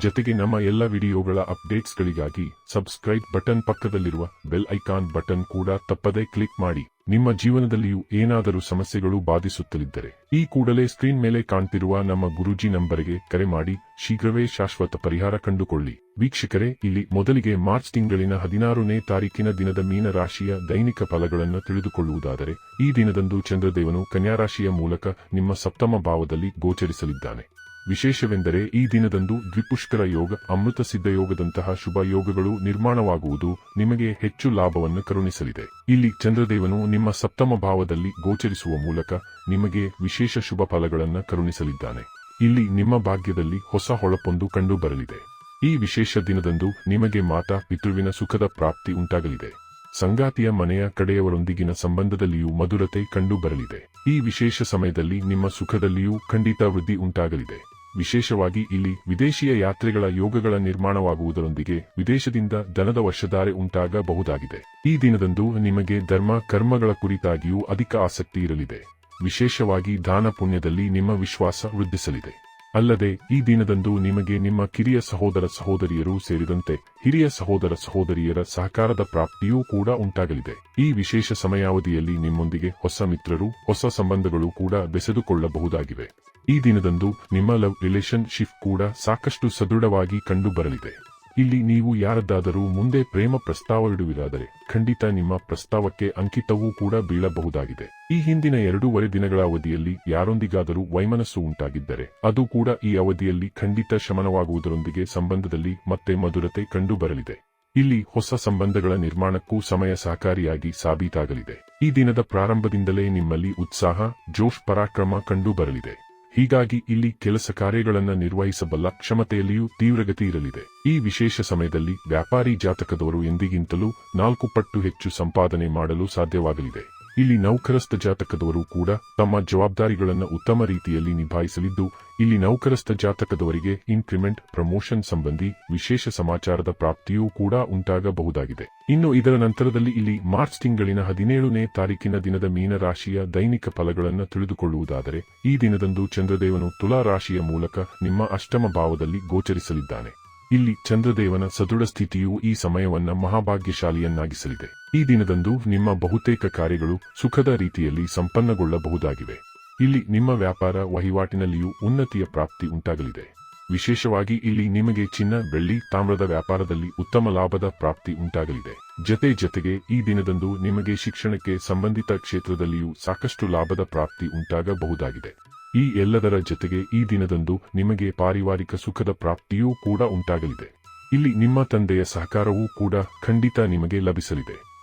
ಜೊತೆಗೆ ನಮ್ಮ ಎಲ್ಲ ವಿಡಿಯೋಗಳ ಅಪ್ಡೇಟ್ಸ್ಗಳಿಗಾಗಿ ಸಬ್ಸ್ಕ್ರೈಬ್ ಬಟನ್ ಪಕ್ಕದಲ್ಲಿರುವ ಬೆಲ್ ಐಕಾನ್ ಬಟನ್ ಕೂಡ ತಪ್ಪದೇ ಕ್ಲಿಕ್ ಮಾಡಿ. ನಿಮ್ಮ ಜೀವನದಲ್ಲಿಯೂ ಏನಾದರೂ ಸಮಸ್ಯೆಗಳು ಬಾಧಿಸುತ್ತಲಿದ್ದರೆ ಈ ಕೂಡಲೇ ಸ್ಕ್ರೀನ್ ಮೇಲೆ ಕಾಣ್ತಿರುವ ನಮ್ಮ ಗುರೂಜಿ ನಂಬರ್ಗೆ ಕರೆ ಮಾಡಿ ಶೀಘ್ರವೇ ಶಾಶ್ವತ ಪರಿಹಾರ ಕಂಡುಕೊಳ್ಳಿ. ವೀಕ್ಷಕರೇ, ಇಲ್ಲಿ ಮೊದಲಿಗೆ ಮಾರ್ಚ್ ತಿಂಗಳಿನ ಹದಿನಾರನೇ ತಾರೀಕಿನ ದಿನದ ಮೀನರಾಶಿಯ ದೈನಿಕ ಫಲಗಳನ್ನು ತಿಳಿದುಕೊಳ್ಳುವುದಾದರೆ ಈ ದಿನದಂದು ಚಂದ್ರದೇವನು ಕನ್ಯಾರಾಶಿಯ ಮೂಲಕ ನಿಮ್ಮ ಸಪ್ತಮ ಭಾವದಲ್ಲಿ ಗೋಚರಿಸಲಿದ್ದಾನೆ. ವಿಶೇಷವೆಂದರೆ ಈ ದಿನದಂದು ದ್ವಿಪುಷ್ಕರ ಯೋಗ, ಅಮೃತ ಸಿದ್ಧಯೋಗದಂತಹ ಶುಭ ಯೋಗಗಳು ನಿರ್ಮಾಣವಾಗುವುದು ನಿಮಗೆ ಹೆಚ್ಚು ಲಾಭವನ್ನು ಕರುಣಿಸಲಿದೆ. ಇಲ್ಲಿ ಚಂದ್ರದೇವನು ನಿಮ್ಮ ಸಪ್ತಮ ಭಾವದಲ್ಲಿ ಗೋಚರಿಸುವ ಮೂಲಕ ನಿಮಗೆ ವಿಶೇಷ ಶುಭ ಫಲಗಳನ್ನು ಕರುಣಿಸಲಿದ್ದಾನೆ. ಇಲ್ಲಿ ನಿಮ್ಮ ಭಾಗ್ಯದಲ್ಲಿ ಹೊಸ ಹೊಳಪೊಂದು ಕಂಡುಬರಲಿದೆ. ಈ ವಿಶೇಷ ದಿನದಂದು ನಿಮಗೆ ಮಾತಾ ಪಿತೃವಿನ ಸುಖದ ಪ್ರಾಪ್ತಿ ಉಂಟಾಗಲಿದೆ. ಸಂಗಾತಿಯ ಮನೆಯ ಕಡೆಯವರೊಂದಿಗಿನ ಸಂಬಂಧದಲ್ಲಿಯೂ ಮಧುರತೆ ಕಂಡುಬರಲಿದೆ. ಈ ವಿಶೇಷ ಸಮಯದಲ್ಲಿ ನಿಮ್ಮ ಸುಖದಲ್ಲಿಯೂ ಖಂಡಿತ ವೃದ್ಧಿ ಉಂಟಾಗಲಿದೆ. ವಿಶೇಷವಾಗಿ ಇಲ್ಲಿ ವಿದೇಶಿಯ ಯಾತ್ರೆಗಳ ಯೋಗಗಳ ನಿರ್ಮಾಣವಾಗುವುದರೊಂದಿಗೆ ವಿದೇಶದಿಂದ ದನದ ವರ್ಷಧಾರೆ ಉಂಟಾಗಬಹುದಾಗಿದೆ. ಈ ದಿನದಂದು ನಿಮಗೆ ಧರ್ಮ, ಕರ್ಮಗಳ ಕುರಿತಾಗಿಯೂ ಅಧಿಕ ಆಸಕ್ತಿ ಇರಲಿದೆ. ವಿಶೇಷವಾಗಿ ದಾನ ಪುಣ್ಯದಲ್ಲಿ ನಿಮ್ಮ ವಿಶ್ವಾಸ ವೃದ್ಧಿಸಲಿದೆ. ಅಲ್ಲದೆ, ಈ ದಿನದಂದು ನಿಮಗೆ ನಿಮ್ಮ ಕಿರಿಯ ಸಹೋದರ ಸಹೋದರಿಯರು ಸೇರಿದಂತೆ ಹಿರಿಯ ಸಹೋದರ ಸಹೋದರಿಯರ ಸಹಕಾರದ ಪ್ರಾಪ್ತಿಯೂ ಕೂಡ ಉಂಟಾಗಲಿದೆ. ಈ ವಿಶೇಷ ಸಮಯಾವಧಿಯಲ್ಲಿ ನಿಮ್ಮೊಂದಿಗೆ ಹೊಸ ಮಿತ್ರರು, ಹೊಸ ಸಂಬಂಧಗಳು ಕೂಡ ಬೆಸೆದುಕೊಳ್ಳಬಹುದಾಗಿವೆ. ಈ ದಿನದಂದು ನಿಮ್ಮ ಲವ್ ರಿಲೇಶನ್ಶಿಪ್ ಕೂಡ ಸಾಕಷ್ಟು ಸದೃಢವಾಗಿ ಕಂಡುಬರಲಿದೆ. ಇಲ್ಲಿ ನೀವು ಯಾರದ್ದಾದರೂ ಮುಂದೆ ಪ್ರೇಮ ಪ್ರಸ್ತಾವವಿಡುವಿರಾದರೆ ಖಂಡಿತ ನಿಮ್ಮ ಪ್ರಸ್ತಾವಕ್ಕೆ ಅಂಕಿತವೂ ಕೂಡ ಬೀಳಬಹುದಾಗಿದೆ. ಈ ಹಿಂದಿನ ಎರಡೂವರೆ ದಿನಗಳ ಅವಧಿಯಲ್ಲಿ ಯಾರೊಂದಿಗಾದರೂ ವೈಮನಸ್ಸು ಉಂಟಾಗಿದ್ದರೆ ಅದು ಕೂಡ ಈ ಅವಧಿಯಲ್ಲಿ ಖಂಡಿತ ಶಮನವಾಗುವುದರೊಂದಿಗೆ ಸಂಬಂಧದಲ್ಲಿ ಮತ್ತೆ ಮಧುರತೆ ಕಂಡುಬರಲಿದೆ. ಇಲ್ಲಿ ಹೊಸ ಸಂಬಂಧಗಳ ನಿರ್ಮಾಣಕ್ಕೂ ಸಮಯ ಸಹಕಾರಿಯಾಗಿ ಸಾಬೀತಾಗಲಿದೆ. ಈ ದಿನದ ಪ್ರಾರಂಭದಿಂದಲೇ ನಿಮ್ಮಲ್ಲಿ ಉತ್ಸಾಹ, ಜೋಶ್ ಪರಾಕ್ರಮ ಕಂಡುಬರಲಿದೆ. ಹೀಗಾಗಿ ಇಲ್ಲಿ ಕೆಲಸ ಕಾರ್ಯಗಳನ್ನು ನಿರ್ವಹಿಸಬಲ್ಲ ಕ್ಷಮತೆಯಲ್ಲಿಯೂ ತೀವ್ರಗತಿ ಇರಲಿದೆ. ಈ ವಿಶೇಷ ಸಮಯದಲ್ಲಿ ವ್ಯಾಪಾರಿ ಜಾತಕದವರು ಎಂದಿಗಿಂತಲೂ ನಾಲ್ಕು ಪಟ್ಟು ಹೆಚ್ಚು ಸಂಪಾದನೆ ಮಾಡಲು ಸಾಧ್ಯವಾಗಲಿದೆ. ಇಲ್ಲಿ ನೌಕರಸ್ಥ ಜಾತಕದವರು ಕೂಡ ತಮ್ಮ ಜವಾಬ್ದಾರಿಗಳನ್ನು ಉತ್ತಮ ರೀತಿಯಲ್ಲಿ ನಿಭಾಯಿಸಲಿದ್ದು, ಇಲ್ಲಿ ನೌಕರಸ್ಥ ಜಾತಕದವರಿಗೆ ಇನ್ಕ್ರಿಮೆಂಟ್ ಪ್ರಮೋಷನ್ ಸಂಬಂಧಿ ವಿಶೇಷ ಸಮಾಚಾರದ ಪ್ರಾಪ್ತಿಯೂ ಕೂಡ ಉಂಟಾಗಬಹುದಾಗಿದೆ. ಇನ್ನು ಇದರ ನಂತರದಲ್ಲಿ ಇಲ್ಲಿ ಮಾರ್ಚ್ ತಿಂಗಳಿನ ಹದಿನೇಳನೇ ತಾರೀಕಿನ ದಿನದ ಮೀನರಾಶಿಯ ದೈನಿಕ ಫಲಗಳನ್ನು ತಿಳಿದುಕೊಳ್ಳುವುದಾದರೆ, ಈ ದಿನದಂದು ಚಂದ್ರದೇವನು ತುಲಾ ರಾಶಿಯ ಮೂಲಕ ನಿಮ್ಮ ಅಷ್ಟಮ ಭಾವದಲ್ಲಿ ಗೋಚರಿಸಲಿದ್ದಾನೆ. ಇಲ್ಲಿ ಚಂದ್ರದೇವನ ಸದೃಢ ಸ್ಥಿತಿಯು ಈ ಸಮಯವನ್ನ ಮಹಾಭಾಗ್ಯಶಾಲಿಯನ್ನಾಗಿಸಲಿದೆ. ಈ ದಿನದಂದು ನಿಮ್ಮ ಬಹುತೇಕ ಕಾರ್ಯಗಳು ಸುಖದ ರೀತಿಯಲ್ಲಿ ಸಂಪನ್ನಗೊಳ್ಳಬಹುದಾಗಿವೆ. ಇಲ್ಲಿ ನಿಮ್ಮ ವ್ಯಾಪಾರ ವಹಿವಾಟಿನಲ್ಲಿಯೂ ಉನ್ನತಿಯ ಪ್ರಾಪ್ತಿ ಉಂಟಾಗಲಿದೆ. ವಿಶೇಷವಾಗಿ ಇಲ್ಲಿ ನಿಮಗೆ ಚಿನ್ನ, ಬೆಳ್ಳಿ, ತಾಮ್ರದ ವ್ಯಾಪಾರದಲ್ಲಿ ಉತ್ತಮ ಲಾಭದ ಪ್ರಾಪ್ತಿ ಉಂಟಾಗಲಿದೆ. ಜತೆ ಜತೆಗೆ ಈ ದಿನದಂದು ನಿಮಗೆ ಶಿಕ್ಷಣಕ್ಕೆ ಸಂಬಂಧಿತ ಕ್ಷೇತ್ರದಲ್ಲಿಯೂ ಸಾಕಷ್ಟು ಲಾಭದ ಪ್ರಾಪ್ತಿ ಉಂಟಾಗಬಹುದಾಗಿದೆ. ಈ ಎಲ್ಲದರ ಜೊತೆಗೆ ಈ ದಿನದಂದು ನಿಮಗೆ ಪಾರಿವಾರಿಕ ಸುಖದ ಪ್ರಾಪ್ತಿಯೂ ಕೂಡ ಉಂಟಾಗಲಿದೆ. ಇಲ್ಲಿ ನಿಮ್ಮ ತಂದೆಯ ಸಹಕಾರವೂ ಕೂಡ ಖಂಡಿತ ನಿಮಗೆ ಲಭಿಸಲಿದೆ.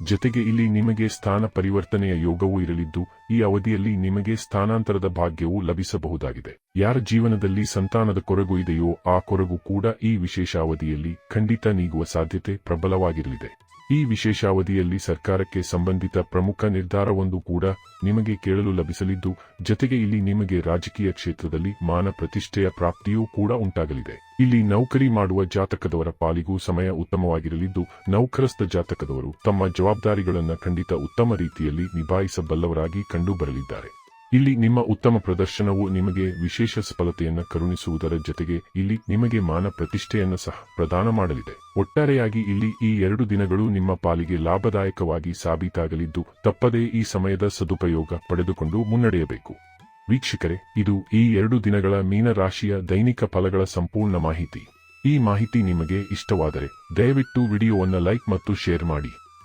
ಜೊತೆಗೆ ಇಲ್ಲಿ ನಿಮಗೆ ಸ್ಥಾನ ಪರಿವರ್ತನೆಯ ಯೋಗವೂ ಇರಲಿದ್ದು, ಈ ಅವಧಿಯಲ್ಲಿ ನಿಮಗೆ ಸ್ಥಾನಾಂತರದ ಭಾಗ್ಯವೂ ಲಭಿಸಬಹುದಾಗಿದೆ. ಯಾರ ಜೀವನದಲ್ಲಿ ಸಂತಾನದ ಕೊರಗು ಇದೆಯೋ ಆ ಕೊರಗು ಕೂಡ ಈ ವಿಶೇಷ ಅವಧಿಯಲ್ಲಿ ಖಂಡಿತ ನೀಗುವ ಸಾಧ್ಯತೆ ಪ್ರಬಲವಾಗಿರಲಿದೆ. ಈ ವಿಶೇಷಾವಧಿಯಲ್ಲಿ ಸರ್ಕಾರಕ್ಕೆ ಸಂಬಂಧಿತ ಪ್ರಮುಖ ನಿರ್ಧಾರವೊಂದು ಕೂಡ ನಿಮಗೆ ಕೇಳಲು ಲಭಿಸಲಿದ್ದು, ಜತೆಗೆ ಇಲ್ಲಿ ನಿಮಗೆ ರಾಜಕೀಯ ಕ್ಷೇತ್ರದಲ್ಲಿ ಮಾನ ಪ್ರತಿಷ್ಠೆಯ ಪ್ರಾಪ್ತಿಯೂ ಕೂಡ ಉಂಟಾಗಲಿದೆ. ಇಲ್ಲಿ ನೌಕರಿ ಮಾಡುವ ಜಾತಕದವರ ಪಾಲಿಗೂ ಸಮಯ ಉತ್ತಮವಾಗಿರಲಿದ್ದು, ನೌಕರಸ್ಥ ಜಾತಕದವರು ತಮ್ಮ ಜವಾಬ್ದಾರಿಗಳನ್ನು ಖಂಡಿತ ಉತ್ತಮ ರೀತಿಯಲ್ಲಿ ನಿಭಾಯಿಸಬಲ್ಲವರಾಗಿ ಕಂಡುಬರಲಿದ್ದಾರೆ. ಇಲ್ಲಿ ನಿಮ್ಮ ಉತ್ತಮ ಪ್ರದರ್ಶನವು ನಿಮಗೆ ವಿಶೇಷ ಸಫಲತೆಯನ್ನು ಕರುಣಿಸುವುದರ ಜೊತೆಗೆ ಇಲ್ಲಿ ನಿಮಗೆ ಮಾನ ಪ್ರತಿಷ್ಠೆಯನ್ನು ಸಹ ಪ್ರದಾನ ಮಾಡಲಿದೆ. ಒಟ್ಟಾರೆಯಾಗಿ ಇಲ್ಲಿ ಈ ಎರಡು ದಿನಗಳು ನಿಮ್ಮ ಪಾಲಿಗೆ ಲಾಭದಾಯಕವಾಗಿ ಸಾಬೀತಾಗಲಿದ್ದು ತಪ್ಪದೇ ಈ ಸಮಯದ ಸದುಪಯೋಗ ಪಡೆದುಕೊಂಡು ಮುನ್ನಡೆಯಬೇಕು. ವೀಕ್ಷಕರೇ, ಇದು ಈ ಎರಡು ದಿನಗಳ ಮೀನರಾಶಿಯ ದೈನಿಕ ಫಲಗಳ ಸಂಪೂರ್ಣ ಮಾಹಿತಿ. ಈ ಮಾಹಿತಿ ನಿಮಗೆ ಇಷ್ಟವಾದರೆ ದಯವಿಟ್ಟು ವಿಡಿಯೋವನ್ನು ಲೈಕ್ ಮತ್ತು ಶೇರ್ ಮಾಡಿ.